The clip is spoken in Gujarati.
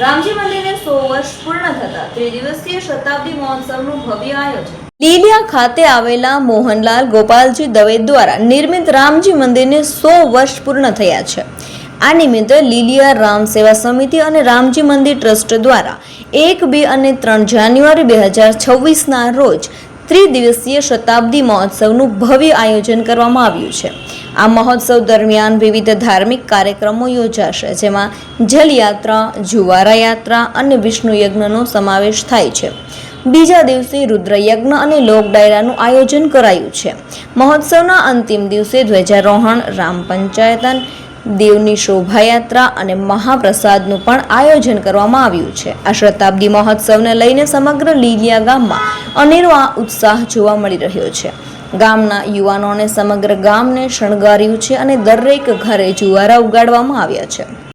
રામજી મંદિરને સો વર્ષ પૂર્ણ થતા ત્રિદિવસીય શતાબ્દી મહોત્સવનું ભવ્ય આયોજન. લીલિયા ખાતે આવેલા મોહનલાલ ગોપાલજી દવે દ્વારા નિર્મિત રામજી મંદિરને સો વર્ષ પૂર્ણ થયા છે. આ નિમિત્તે લીલિયા રામ સેવા સમિતિ અને રામજી મંદિર ટ્રસ્ટ દ્વારા એક, બે અને ત્રણ જાન્યુઆરી બે હજાર છવ્વીસના રોજ ત્રિદિવસીય શતાબ્દી મહોત્સવનું ભવ્ય આયોજન કરવામાં આવ્યું છે. આ મહોત્સવ દરમિયાન વિવિધ ધાર્મિક કાર્યક્રમો યોજાશે, જેમાં જલયાત્રા જુવારા યાત્રા અને વિષ્ણુ યજ્ઞનો સમાવેશ થાય છે. બીજા દિવસે રુદ્રયજ્ઞ અને લોક ડાયરાનું આયોજન કરાયું છે. મહોત્સવના અંતિમ દિવસે ધ્વજારોહણ, રામ પંચાયતન દેવની શોભાયાત્રા અને મહાપ્રસાદનું પણ આયોજન કરવામાં આવ્યું છે. આ શતાબ્દી મહોત્સવને લઈને સમગ્ર લીલિયા ગામમાં અનેરો આ ઉત્સાહ જોવા મળી રહ્યો છે. ગામના યુવાનોને સમગ્ર ગામને શણગાર્યું છે અને દરેક ઘરે જુવારા ઉગાડવામાં આવ્યા છે.